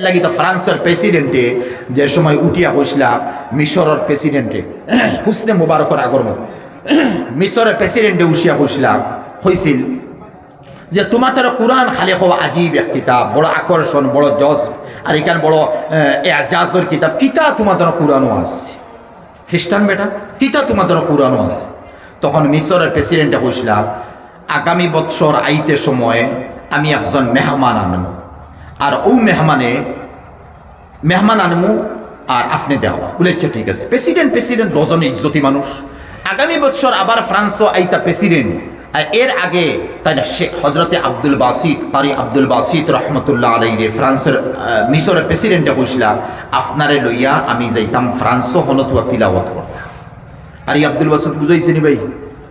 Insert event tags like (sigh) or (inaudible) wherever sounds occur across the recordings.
লাগি তো ফ্রান্সের প্রেসিডেন্টে যে সময় উঠিয়া বসলা মিশরের প্রেসিডেন্টে, (clears throat) হুসনে মুবারকর আগর (clears throat) মিশরের প্রেসিডেন্টে উঠিয়া বসলা হয়েছিল যে তোমার তারা কোরআন খালি হওয়া আজীব এক কিতাব, বড় আকর্ষণ, বড় জজ, আর এখান বড় এজাজর কিতাব, কিতা তোমার তারা কোরআনও আসছে খ্রিস্টান বেটা, কিতা তোমার তারা কোরআনও আছে? তখন মিশরের প্রেসিডেন্টে বসলা, আগামী বৎসর আইতে সময় আমি একজন মেহমান আনব আর ও মেহমানে মেহমান আনমু আর আপনি দেওয়া। বলেছে, ঠিক আছে প্রেসিডেন্ট প্রেসিডেন্ট দজন ইজ্জতি মানুষ। আগামী বছর আবার ফ্রান্সও আইতা প্রেসিডেন্ট আর এর আগে, তাই না, শেখ হজরতে আব্দুল বাসিদ পারি আব্দুল বাসিদ রহমতুল্লাহ আলাই রে ফ্রান্সের মিশরের প্রেসিডেন্টে বসলাম। আপনারে লইয়া আমি যাইতাম ফ্রান্সও হনতুয়া তিলাবত করতাম আর আব্দুল বাসুদ বুঝাইছে নি ভাই?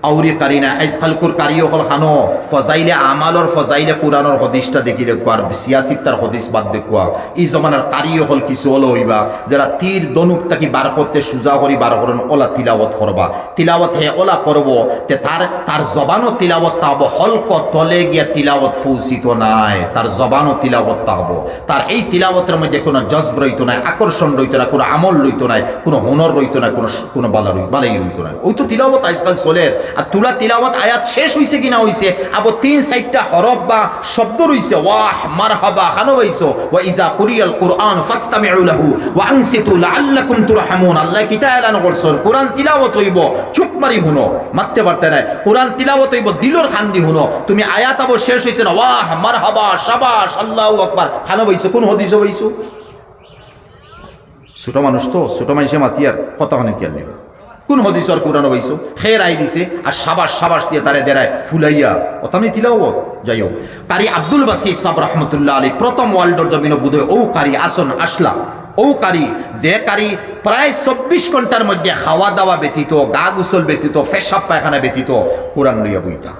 আউরি কারি না আইস খালকুর কারি হল খানো। ফজাইলে আমালর ফজাইলে কোরআনর হদিসটা দেখি দেখুয়া আর সিয়াসিত তার হদিস বাদ দেখুয়া ই জমানার কারি হল কিছু হলো হইবা যারা তীর দনুক তাকি বার করতে সুজা করি বার করেন ওলা তিলাওয়াত করবা তিলাওয়াত হে ওলা করব তে তার তার জবানও তিলাওয়াত তাহব, হলক তলে গিয়া তিলাওয়াত ফৌসিত নাই। তার জবানও তিলাওয়াত তাহব। তার এই তিলাওয়াতের মধ্যে কোনো জজব রইতো নাই আকর্ষণ রইতো না কোনো আমল রইতো নাই, কোনো হুনর রইতো না কোনো কোনো বালা রই বালাই রইতো না ওই তো তিলাওয়াত আজকাল চলে। আর তুলা তিলাওয়াত আয়াত শেষ হইছে কিনা হইছে? আবার তিন চারটা হরফ বা শব্দ রইছে। ওয়াহ, মারহাবা, খানো হইছো। ওয়া ইজা কুরিয়াল কুরআন ফাসতামিউ লাহু ওয়া আনসিতু লাআল্লাকুম তুরহামুন। আল্লাহ কিতা এলান করছেন? কোরআন তিলাওয়াত হইব, চুপ মারি হুনো। মারতে পারতে নাই। কোরআন তিলাওয়াত হইব, দিলর খান্দি হুনো। তুমি আয়াত আবার শেষ হইছে না? ওয়াহ, মারহাবা শাবাশ আল্লাহু আকবার। খানো হইছো, কোন হদিস হইছো? ছোট মানুষ তো, ছোট মানুষে মাতি আর কতখানি কি আর নেবে? কোন হদিসর কোরআন হইছো খের আই দিছে আর সাবাস সাবাস দিয়ে তারে দেরায় ফুলাইয়া। ওতানি তিলাও যাই হোক। কারি আব্দুল বাসি সাব রহমতুল্লাহ আলী প্রথম ওয়ার্ল্ডর জমিন বুধে ও কারি আসন আসলা। ও কারি যে কারি প্রায় চব্বিশ ঘণ্টার মধ্যে খাওয়া দাওয়া ব্যতীত গা গুসল ব্যতীত ফেসাব পায়খানা ব্যতীত কোরআন লইয়া বইতা।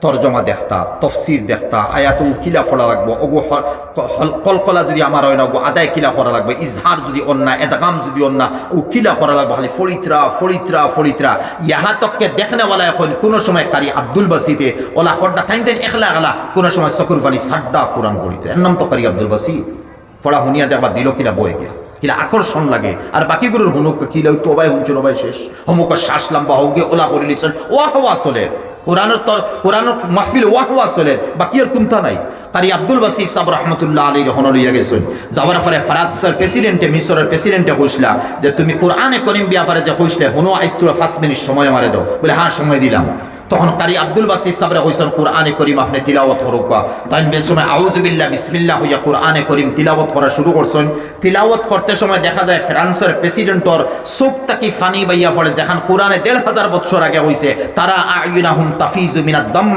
তর্জমা দেখতা, তফসির দেখতা আয়াত কিলা ফলা লাগবো হ- কলকলা যদি আমার হয় না আদায় কিলা করা লাগবে, ইজহার যদি অন্যা, এদাগাম যদি অন্যা, ও কিলা করা লাগবে, খালি ফরিত্রা ফরিত্রা ফরিত্রা ইহা তককে দেখনেওয়ালা এখন কোনো সময় কারি আব্দুল বাসিতে ওলা খড্ডা থাইন থাইন একলা গেলা কোনো সময় চকুর পানি সাড্ডা কোরআন পড়িতে এর নাম তো কারি আব্দুল বাসিদ পড়া শুনিয়া দেখবা দিল কিলা বয়ে গিয়া। কিলা আকর্ষণ লাগে। আর বাকিগুলোর হুনুক, কিলা ওই তোবাই হুনচুন ওবাই শেষ। হমুক শ্বাস লম্বা হোক ওলা করে লিখছেন ওয়া হওয়া চলে। কোরআনের তর কোরআনের মাহফিল ওয়া হওয়া চলে, বাকি আর তুমতা নাই। তারি আব্দুল বাসি সাব রহমতুল্লাহ আলী রহন লইয়া গেছেন। যাওয়ার পরে ফরান্সের প্রেসিডেন্টে মিশরের প্রেসিডেন্টে হইসলা যে, তুমি কোরআনে করিম ব্যাপারে যে হইসলে হনো আইস্তুরা পাঁচ মিনিট সময় মারে দাও। বলে হ্যাঁ সময় দিলাম। তখন কারি আব্দুল বাসি সাবরে কইসন, কোরআনে করিম আপনি তিলাওয়াত করুকা তাই বেশ সময় আউজুবিল্লাহ বিসমিল্লাহ হইয়া কোরআনে করিম তিলাওয়াত করা শুরু করছেন। তিলাওয়াত করতে সময় দেখা যায় ফ্রান্সের প্রেসিডেন্টর চোখ তাকি ফানি বাইয়া পড়ে যেখান কোরআনে দেড় হাজার বছর আগে হইছে, তারা আইনাহুম তাফিজু মিনাদ দম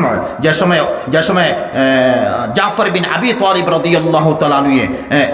যে সময় যে সময় জাফর বিন আবি তালিব রাদিয়াল্লাহু তাআলা নিয়ে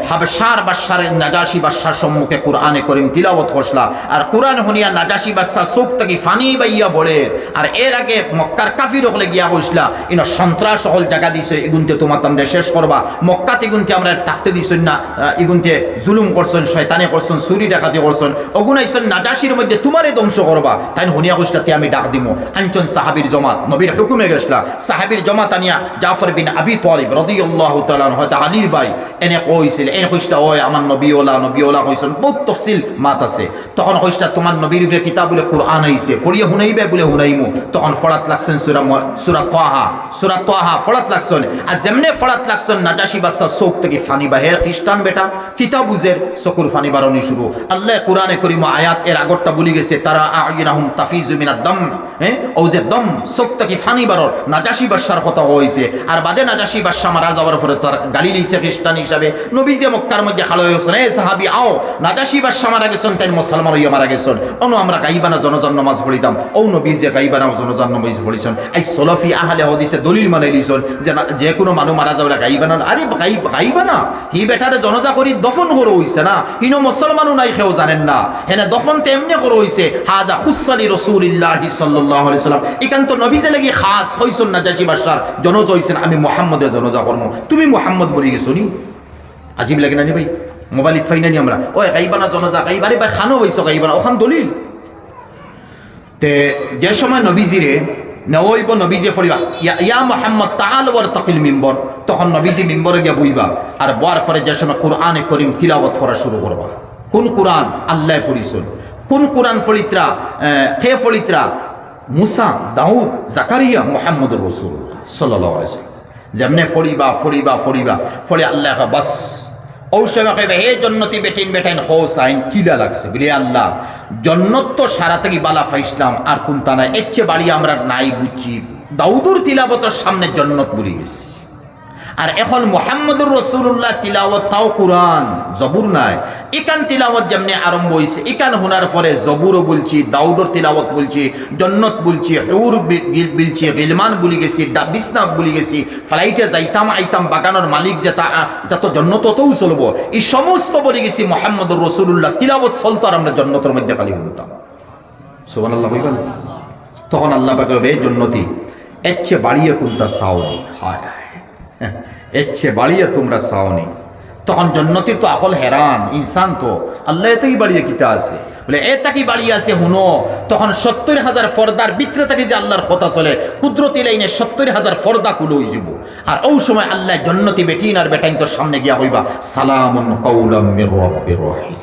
হাবশার বাদশার, নাজাশি বাদশার সম্মুখে কোরআনে করিম তিলাওয়াত করছলা আর কোরআন হনিয়া নাজাশি বাদশাহ চোখ তাকি ফানি বাইয়া পড়ে আর এর আগে মক্কার কাফির হলে গিয়া কইসলা ইন সন্ত্রাস হল জায়গা দিছে এগুনতে তোমার তামরে শেষ করবা। মক্কাতে এগুনতে আমরা থাকতে দিছেন না আহ, এগুনতে জুলুম করছেন শয়তানে করছেন চুরি ডাকাতি করছেন অগুনাইছেন নাজাসির মধ্যে তোমারে ধ্বংস করবা। তাই হুনিয়া কইসলাতে আমি ডাক দিমু। আঞ্চন সাহাবির জমাত নবীর হুকুমে গেছলা সাহাবির জমাত আনিয়া জাফর বিন আবি তালিব রাদিয়াল্লাহু তাআলা হয়তো আলীর ভাই এনে কইছিল এনে কইসলা ওই আমার নবী ওলা নবী ওলা কইছেন বহুত তফসিল মাত আছে। তখন কইসলা তোমার নবীর উপরে কিতাব বলে কোরআন আইছে ফড়িয়ে হুনাইবে বলে হুনাইমু তখন ফড়াত লাগছেন সুরা সুরা তাহা। সুরা তাহা ফড়াত লাগছেন। আর যেমনে ফড়াত লাগছেন, নাজাসি বাচ্চা চোখ থেকে ফানি বাহের খ্রিস্টান বেটা কিতাব বুঝের চকুর ফানি বারণি শুরু। আল্লাহ কোরআনে করিম আয়াত এর আগরটা বলি গেছে, তারা আইনাহুম তাফিজু মিনাদ দম হ্যাঁ ও যে দম, চোখ থেকে ফানি বারর নাজাসি বাদশার কথা হয়েছে আর বাদে নাজাসি বাদশা মারা যাওয়ার পরে তার গালি লইছে খ্রিস্টান হিসাবে। নবীজে মক্কার মধ্যে খালো হয়েছেন এ সাহাবি, আও, নাজাসি বাদশা মারা গেছেন, তাই মুসলমান হইয়া মারা গেছেন। অনু আমরা গাইবানা জনজান নামাজ পড়িতাম। ও নবীজে গাইবানা জনজান নামাজ পড়িছেন। এই সলফি আহলে হদিসে দলিল মানে লিছন যে না- যে কোনো মানুষ মারা যাবে গাইবানা আরে গাই গাইবানা হি বেটারে জনজা করি দফন করে হইছে না। ইনো মুসলমানও নাই কেউ জানেন না। হেনে দফন তেমনি করে হইছে। হাদা হুসালি রসুলিল্লাহি সাল্লাল্লাহু আলাইহি সাল্লাম। এখান তো নবীজে লাগি খাস হইছেন না জাজি বাসার জনজ হইছেন, আমি মুহাম্মদের জনজা করব। তুমি মুহাম্মদ বলি গেছো নি? আজিব লাগে না নি ভাই? মোবাইল ইতফাই না নি আমরা? ওই গাইবানা জনজা গাইবারে ভাই, খানো হইছো গাইবানা ওখান দলিল। তে যে সময় নবীজিরে নেওইব নবীজে ফরিবা ইয়া মোহাম্মদ তাল ওর তকিল মিম্বর, তখন নবীজি মিম্বরে গিয়া বইবা, আর বর ফরে যে সময় কোরআনে করিম তিলাবত করা শুরু করবা। কোন কোরআন? আল্লাহ ফরিসুন কোন কোরআন ফলিত্রা খে ফলিত্রা মুসা, দাউদ, জাকারিয়া, মোহাম্মদুর রসুল্লাহ সাল্লাহ যেমনে ফরিবা ফরিবা ফরিবা ফলে আল্লাহ বাস। জন্নতি হোসাইন লাগছে? জন্নত তো সারা আর কোনটা নাই। এর চেয়ে বাড়ি আমরা নাই বুঝছি দাউদুর তিলাবতর সামনে জন্নত বলি গেছি। আর এখন মোহাম্মদুর রসুল্লাহ তিলাওয়াত তাও কোরআন, জবুর নাই। ইকান তিলাওয়াত যেমনি আরম্ভ হয়েছে ইকান হোনার পরে জবুরও বলছি, দাউদর তিলাওয়াত বলছি, জন্নত বলছি হেউর বলছি, গিলমান বলি গেছি বিসনাথ বলি গেছি, ফ্লাইটে যাইতাম, আইতাম, বাগানোর মালিক যেটা এটা তো জন্নততেও চলবো। এই সমস্ত বলি গেছি মোহাম্মদুর রসুল্লাহ তিলাওয়াত চলতো আর আমরা জন্নতের মধ্যে খালি বলতাম সোমান আল্লাহ তখন আল্লাহ পাকে জন্নতি। এর চেয়ে বাড়িয়ে কোনটা সাউনি হায় হায়। এর চেয়ে বাড়িয়ে তোমরা চাওনি। তখন জন্নতির তো আকল হেরান, ইনসান তো। আল্লাহ এতেই বাড়িয়ে কিতা আছে? বলে, এ তাকি বাড়িয়ে আছে, হুনো। তখন সত্তর হাজার ফর্দার বিক্রে থেকে যে আল্লাহর কথা চলে, কুদরতি লাইনে সত্তর হাজার ফর্দা কুলো যাব। আর ওই সময় আল্লাহ জন্নতি বেটিন আর বেটাইন তোর সামনে গিয়া হইবা, সালামুন কৌলাম রব্বির হইবা হ্যাঁ?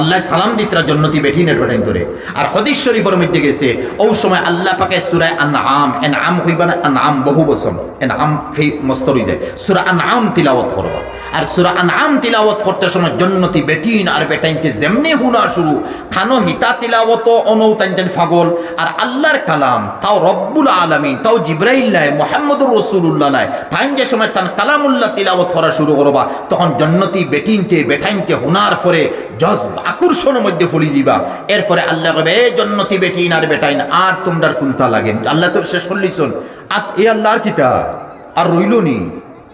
আল্লাহ সালাম দিতরা জন্নতি বেঠিনের বেঠাইন তোরে আর হদিস শরীফের মধ্যে গেছে, ও সময় আল্লাহ পাকে সুরায় আন আম এন আম হইবা না? আন আম বহু বসম এন আম ফি মস্ত হয়ে যায়। সুরা আন আম তিলাওয়াত করবা। আর সুরা আন আম তিলাওয়াত করতে সময় জন্নতি বেটিন আর বেটাইনকে যেমনি হুনা শুরু, খানো হিতা তিলাওয়াত অনৌ তাইন ফাগল। আর আল্লাহর কালাম, তাও রব্বুল আলমী তাও জিব্রাইল্লাহ, মোহাম্মদুর রসুল্লাহ নাই তাইন যে সময় তান কালামুল্লাহ তিলাওয়াত করা শুরু করবা, তখন জন্নতি বেটিনকে, বেটাইনকে হুনার পরে জজ আকর্ষণের মধ্যে ফুলি দিবা। এরপরে আল্লাহ কবে এ জন্নতি বেটিন আর বেটাইন, আর তোমরার কুন্তা লাগে আল্লাহ তো শেষ করলিছন আত এ আল্লাহর কিতা আর রইল নি।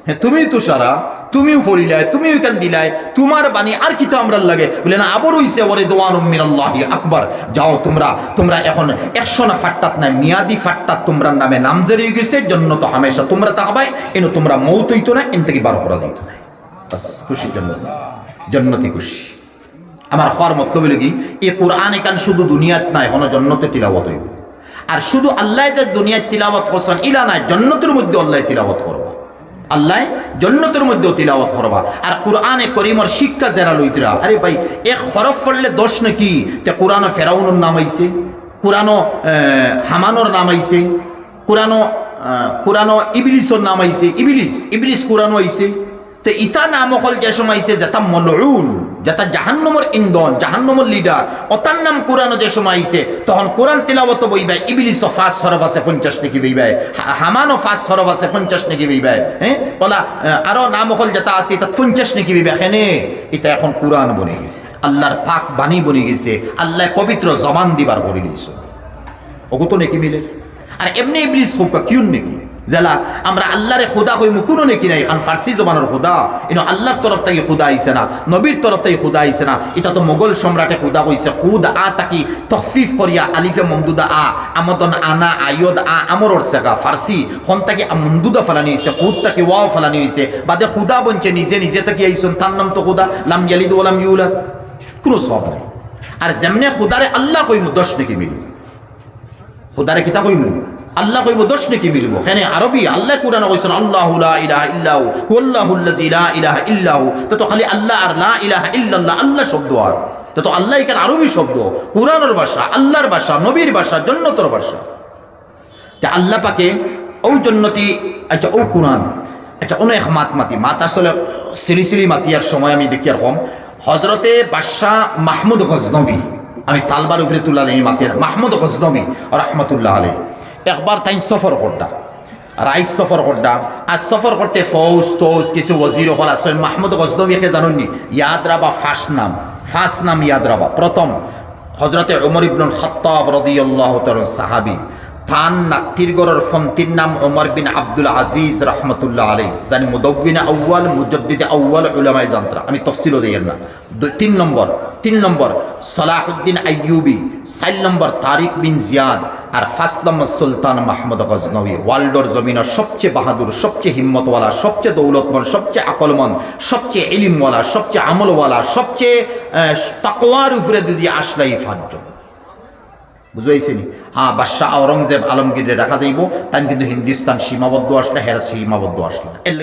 হ্যাঁ তুমি তো সারা। তুমিও ফরিলাই তুমিও কেন দিলাই তোমার বাণী আর কিতা আমরা লাগে? বলে, না, আবার হইছে, ওরে দোয়ান আকবার। যাও তোমরা তোমরা এখন একশো না ফাট্টাত না মিয়াদি ফাট্টাত তোমরা নামে নাম জড়িয়ে গেছে, জন্য তো হামেশা তোমরা তাহবাই, এন তোমরা মৌত হইতো না, এন থেকে বার করা দিত না। খুশি জন্নত জন্নতি খুশি। আমার হওয়ার মতলব কি এ কোরআন এখান শুধু দুনিয়াত নাই হন জন্নতে তিলাবত হইব। আর শুধু আল্লাহ যে দুনিয়ার তিলাবত করছেন, ইলা নাই, জন্নতের মধ্যে আল্লাহ তিলাবত করবা আল্লাহ জন্নতের মধ্যেও তিলাওয়াত করবা। আর কোরআনে করিমর শিক্ষা যারা লইতরা, আরে ভাই, এক হরফ পড়লে দোষ নাকি? তে কোরআনও ফেরাউনের নাম আইছে, কোরআনো হামানোর নাম আইছে, কোরআনো কোরআনো ইবলিসর নাম আইছে, ইবলিস ইবলিস কোরআনও আইছে। তো ইতা নাম হল যে সময় আইছে, যেটা মলউন যেটা জাহান্নমর ইন্ধন জাহান্নমর লিডার। অতার নাম কোরআন যে সময় আইছে, তখন কোরআন তিলাবত বইবাই ইবলিস ফাঁস সরফ আছে পঞ্চাশ নাকি বইবাই হামানো ফাঁস সরফ আছে পঞ্চাশ নাকি বইবাই হ্যাঁ? বলা আরও নাম হল যেটা আছে, তাত পঞ্চাশ নাকি বইবাই এখানে এটা এখন কোরআন বনে গেছে, আল্লাহর পাক বাণী বনে গেছে আল্লাহ পবিত্র জবান দিবার করে দিয়েছে ওগো নাকি মিলে? আর এমনি ইবলিস হোক কিউন নাকি? জেলা, আমরা আল্লাহরে খুদা হই মুকুনো নাকি নাই এখন ফার্সি জমানোর খুদা। ইনো আল্লাহর তরফ থেকে খুদা আইছে না, নবীর তরফ থেকে খুদা আইছে না এটা তো মোগল সম্রাটে খুদা হইছে খুদ আ তাকি তফিফ করিয়া আলিফে মমদুদা আ, আমদন আনা, আয়দ আ আমরর সেগা, ফার্সি, হন তাকি মমদুদা ফালানি হইছে, খুদ তাকি ওয়াও ফালানি হইছে, বাদে খুদা বনছে নিজে নিজে তাকি আইসন, তার নাম তো খুদা, লাম ইয়ালিদ ওলাম ইউলাদ, কোনো সব নাই। আর যেমনে খুদারে আল্লাহ কইমু, দশ নাকি মিলি। খুদারে কিতা কইমু? আল্লাহ কইব, দোষ নাকি মিলব? এখানে আরবি, আল্লাহ কোরআন কইছেন, আল্লাহু লা ইলাহা ইল্লাহু আল্লাযী লা ইলাহা ইল্লাহু। তো খালি আল্লাহ আর লা ইলাহা ইল্লাল্লাহ, আল্লাহ শব্দ আর। তো আল্লাহ এখানে আরবি শব্দ। কোরআনের ভাষা, আল্লাহর ভাষা, নবীর ভাষা, জন্নতর ভাষা। তা আল্লাহ পাকে ও জন্নতি আচ্ছা ও কোরআন। আচ্ছা অনেক মাত মাতি, মাত আসলে সিলি সিলি মাতিয়ার সময় আমি দেখি আর কম। হজরতে বাদশাহ মাহমুদ গজনবী, আমি তালবার উপরে তুলা নেই মাতিয়ার, মাহমুদ গজনবী, রহমতুল্লাহ আলী একবার তাই সফর করতা রাইট সফর করটা আর সফর করতে ফৌজ, তৌজ কিছু ওজির হল আসেন মাহমুদ গজনবীকে জানুননি। ইয়াদ রাবা ফার্স্ট নাম ফার্স্ট নাম ইয়াদ রাবা প্রথম হজরতে ওমর ইবনুল খত্তাব রদিয়াল্লাহ সাহাবি। থান নাক্তিরগড়ের ফন্তির নাম ওমর বিন আব্দুল আজিজ রহমতুল্লাহ আলী জানি মুদব্বিনা আউ্বাল মুজদ্দিদে আউ্বাল উলামাই জান্ত্রা। আমি তফসিলও দিই না। তিন নম্বর তিন নম্বর, সলাহুদ্দিন আইয়ুবি। চার নম্বর, তারিক বিন জিয়াদ। আর first number, Sultan Mahmud Ghaznavi. ওয়ার্ল্ডর জমিনের সবচেয়ে বাহাদুর, সবচেয়ে হিম্মতওয়ালা, সবচেয়ে দৌলতমন সবচেয়ে আকলমন সবচেয়ে ইলিমওয়ালা, সবচেয়ে আমলওয়ালা, সবচেয়ে তাকওয়ার উপরে দিদি আসলাই পাঁচজন। বুঝাইছে নি হ্যাঁ বাদশাহ আওরঙ্গজেব আলমগীরে রাখা যাইব তাই কিন্তু হিন্দুস্তান সীমাবদ্ধ আসলে হেরা সীমাবদ্ধ আসলে।